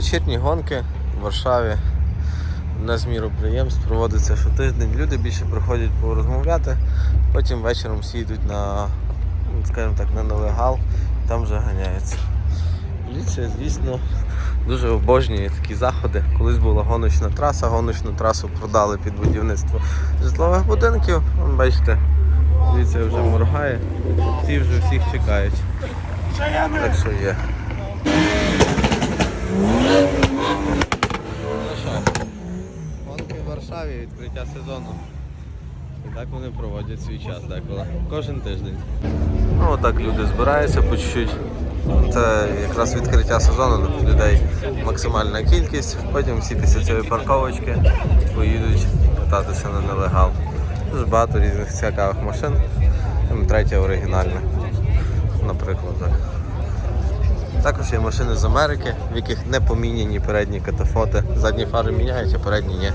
Вечірні гонки в Варшаві. Одне з міроприємств проводиться щотиждень. Люди більше приходять порозмовляти, потім вечором всі йдуть на, скажімо так, на нелегал, там вже ганяються. Поліція, звісно, дуже обожнює такі заходи. Колись була гоночна траса, гоночну трасу продали під будівництво житлових будинків. Вон, бачите, поліція вже моргає, ті вже всіх чекають. Так що є. Гонки в Варшаві, відкриття сезону. І так вони проводять свій час деколи. Кожен тиждень. Ну отак люди збираються по чуть-чуть. Це якраз відкриття сезону, людей максимальна кількість. Потім всі після цієї парковочки поїдуть кататися на нелегал. Дуже багато різних цікавих машин. М3 оригінальна, наприклад. так. Також є машини з Америки, в яких не поміняні передні катафоти. Задні фари міняють, а передні ні.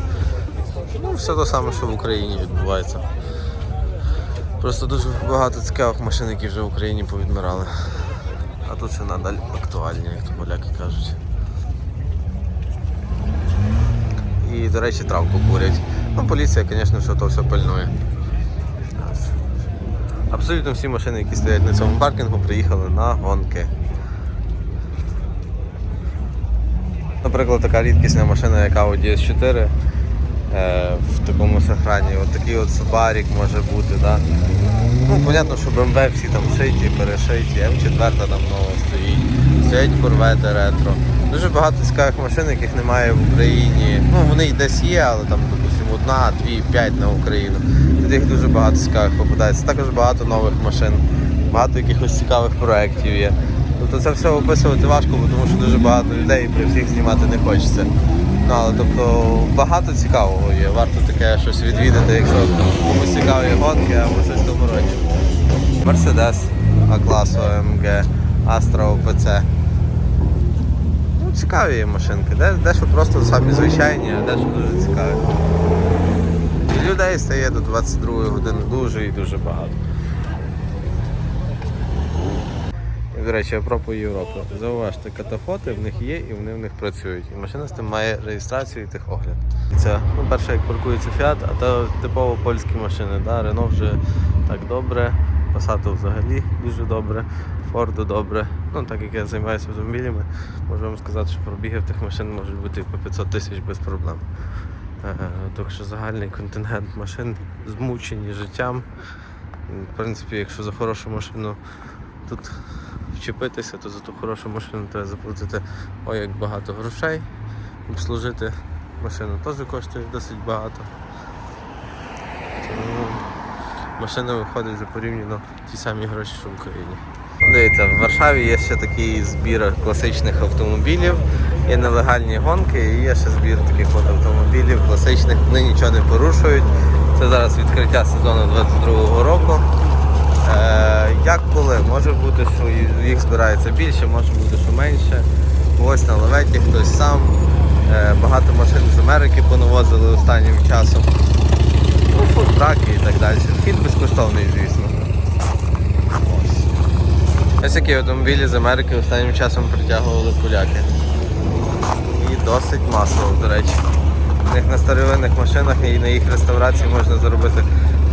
Ну, все те саме, що в Україні відбувається. Просто дуже багато цікавих машин, які вже в Україні повідмирали. А тут це надалі актуальні, як то поляки кажуть. І, до речі, травку курять. Ну, поліція, звісно, що то все пильнує. Абсолютно всі машини, які стоять на цьому паркінгу, приїхали на гонки. Наприклад, така рідкісна машина, як Audi S4 е, в такому сохрані. От такий от Subaru може бути. Да? Ну, понятно, що BMW всі там шиті, перешиті, М4 там нова стоїть, стоять корвети ретро. Дуже багато цікавих машин, яких немає в Україні. Ну, вони і десь є, але там, допустимо, одна, дві, п'ять на Україну. Тут їх дуже багато цікавих попадається. Також багато нових машин, багато якихось цікавих проєктів є. Тобто це все описувати важко, тому що дуже багато людей при всіх знімати не хочеться. Ну, але тобто багато цікавого є. Варто таке щось відвідати, якщо комусь цікаві гонки або щось в тому роді. Мерседес А-класу МГ, Astra ОПЦ. Ну, цікаві є машинки. Де, дещо просто самі звичайні, а дещо дуже цікаві. Людей стає до 22 години дуже і дуже багато. І, до речі, апропо Європи. Зауважте, катафоти в них є і вони в них працюють. І машина з тим має реєстрацію і техогляд. Це ну, перше, як паркується Fiat, а то типово польські машини. Да? Renault вже так добре, Passat взагалі дуже добре, Ford добре. Ну, так як я займаюся автомобілями, можу вам сказати, що пробіги в тих машин можуть бути по 500 тисяч без проблем. Так що загальний контингент машин змучені життям. В принципі, якщо за хорошу машину тут вчепитися, то за ту хорошу машину треба заплатити ой як багато грошей. Обслужити машину теж коштує досить багато. Тому машина виходить за порівняно ті самі гроші, що в Україні. Дивіться, в Варшаві є ще такий збір класичних автомобілів, є нелегальні гонки і є ще збір таких от автомобілів класичних, вони нічого не порушують. Це зараз відкриття сезону 22-го року. Може бути, що їх збирається більше, може бути, що менше. Ось на лаветі хтось сам. Е, багато машин з Америки понавозили останнім часом. Ну, фудтраки і так далі. Вхід безкоштовний, звісно. Ось. Ось які автомобілі з Америки останнім часом притягували поляки. І досить масово, до речі. У них на старовинних машинах і на їх реставрації можна заробити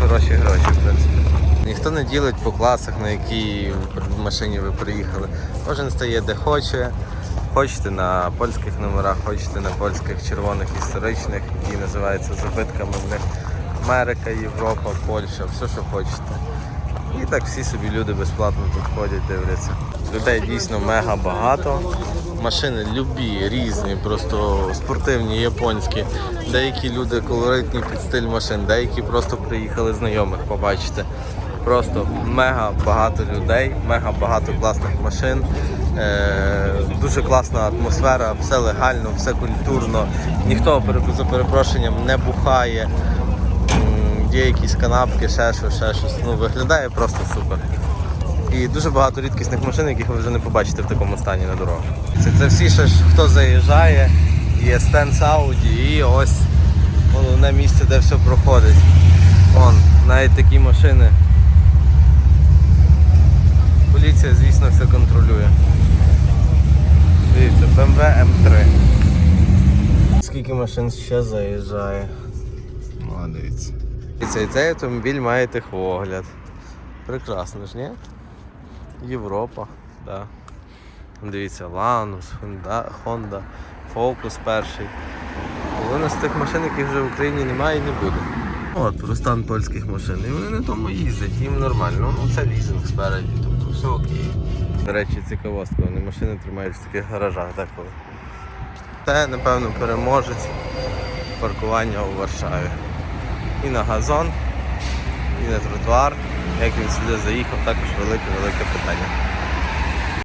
хороші гроші, в принципі. Ніхто не ділить по класах, на якій машині ви приїхали. Кожен стає де хоче. Хочете на польських номерах, хочете на польських червоних історичних, які називаються забитками в них Америка, Європа, Польща, все, що хочете. І так всі собі люди безплатно тут ходять, дивляться. Людей дійсно мега багато. Машини любі, різні, просто спортивні, японські. Деякі люди колоритні під стиль машин, деякі просто приїхали знайомих побачити. Просто мега багато людей, мега багато класних машин. Е, дуже класна атмосфера, все легально, все культурно. Ніхто за перепрошенням не бухає. Є якісь канапки, ще щось, ще щось. Ну, виглядає просто супер. І дуже багато рідкісних машин, яких ви вже не побачите в такому стані на дорогах. Це, це всі ще ж хто заїжджає, є стенд Audi і ось головне місце, де все проходить. Вон, навіть такі машини. Поліція, звісно, все контролює. Дивіться, BMW M3. Скільки машин ще заїжджає? О, дивіться. Дивіться, і цей автомобіль має тихогляд. Прекрасно ж, ні? Європа, так. Да. Дивіться, Ланус, Honda, Honda, Focus перший. Половина з тих машин, яких вже в Україні немає і не буде. От, про стан польських машин. І вони на тому їздять, їм нормально. Ну це лізинг спереді, тобто все окей. До речі, цікавостка, вони машини тримають в таких гаражах деколи. Це, напевно, переможець паркування у Варшаві. І на газон, і на тротуар. Як він сюди заїхав, також велике-велике питання.